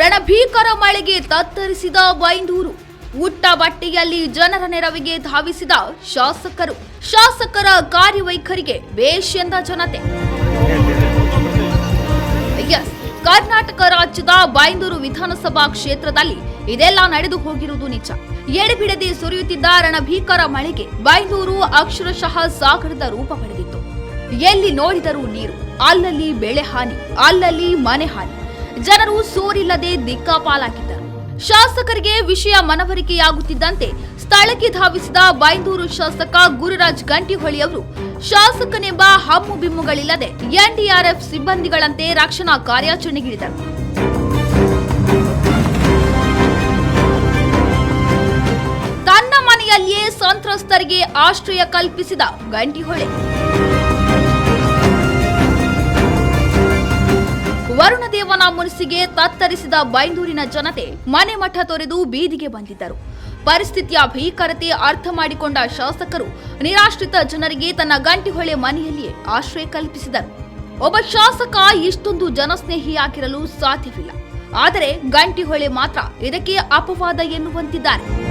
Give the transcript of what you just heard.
ರಣಭೀಕರ ಮಳೆಗೆ ತತ್ತರಿಸಿದ ಬೈಂದೂರು ಉಟ್ಟ ಬಟ್ಟೆಯಲ್ಲಿ ಜನರ ನೆರವಿಗೆ ಧಾವಿಸಿದ ಶಾಸಕರು. ಶಾಸಕರ ಕಾರ್ಯವೈಖರಿಗೆ ಬೇಷ್ ಎಂದ ಜನತೆ. ಕರ್ನಾಟಕ ರಾಜ್ಯದ ಬೈಂದೂರು ವಿಧಾನಸಭಾ ಕ್ಷೇತ್ರದಲ್ಲಿ ಇದೆಲ್ಲ ನಡೆದು ಹೋಗಿರುವುದು ನಿಜ. ಎಡೆಬಿಡದೆ ಸುರಿಯುತ್ತಿದ್ದ ರಣಭೀಕರ ಮಳೆಗೆ ಬೈಂದೂರು ಅಕ್ಷರಶಃ ಸಾಗರದ ರೂಪ ಪಡೆದಿತ್ತು. ಎಲ್ಲಿ ನೋಡಿದರೂ ನೀರು, ಅಲ್ಲಲ್ಲಿ ಬೆಳೆ ಹಾನಿ, ಅಲ್ಲಲ್ಲಿ ಮನೆ ಹಾನಿ. ಜನರು ಸೋರಿಲ್ಲದೆ ದಿಕ್ಕಾಪಾಲಾಗಿದ್ದರು ಶಾಸಕರಿಗೆ ವಿಷಯ ಮನವರಿಕೆಯಾಗುತ್ತಿದ್ದಂತೆ ಸ್ಥಳಕ್ಕೆ ಧಾವಿಸಿದ ಬೈಂದೂರು ಶಾಸಕ ಗುರುರಾಜ್ ಗಂಟಿಹೊಳಿ ಅವರು, ಶಾಸಕನೆಂಬ ಹಮ್ಮು ಬಿಮ್ಮುಗಳಿಲ್ಲದೆ ಎನ್ಡಿಆರ್ಎಫ್ ಸಿಬ್ಬಂದಿಗಳಂತೆ ರಕ್ಷಣಾ ಕಾರ್ಯಾಚರಣೆಗಿಳಿದರು. ತನ್ನ ಮನೆಯಲ್ಲಿಯೇ ಸಂತ್ರಸ್ತರಿಗೆ ಆಶ್ರಯ ಕಲ್ಪಿಸಿದ ಗಂಟಿಹೊಳೆ. ವರುಣದೇವನ ಮುನಿಸಿಗೆ ತತ್ತರಿಸಿದ ಬೈಂದೂರಿನ ಜನತೆ ಮನೆ ಮಠ ತೊರೆದು ಬೀದಿಗೆ ಬಂದಿದ್ದರು. ಪರಿಸ್ಥಿತಿಯ ಭೀಕರತೆ ಅರ್ಥ ಮಾಡಿಕೊಂಡ ಶಾಸಕರು ನಿರಾಶ್ರಿತ ಜನರಿಗೆ ತನ್ನ ಗಂಟಿಹೊಳೆ ಮನೆಯಲ್ಲಿಯೇ ಆಶ್ರಯ ಕಲ್ಪಿಸಿದರು. ಒಬ್ಬ ಶಾಸಕ ಇಷ್ಟೊಂದು ಜನಸ್ನೇಹಿಯಾಗಿರಲು ಸಾಧ್ಯವಿಲ್ಲ. ಆದರೆ ಗಂಟಿಹೊಳೆ ಮಾತ್ರ ಇದಕ್ಕೆ ಅಪವಾದ ಎನ್ನುವಂತಿದ್ದಾರೆ.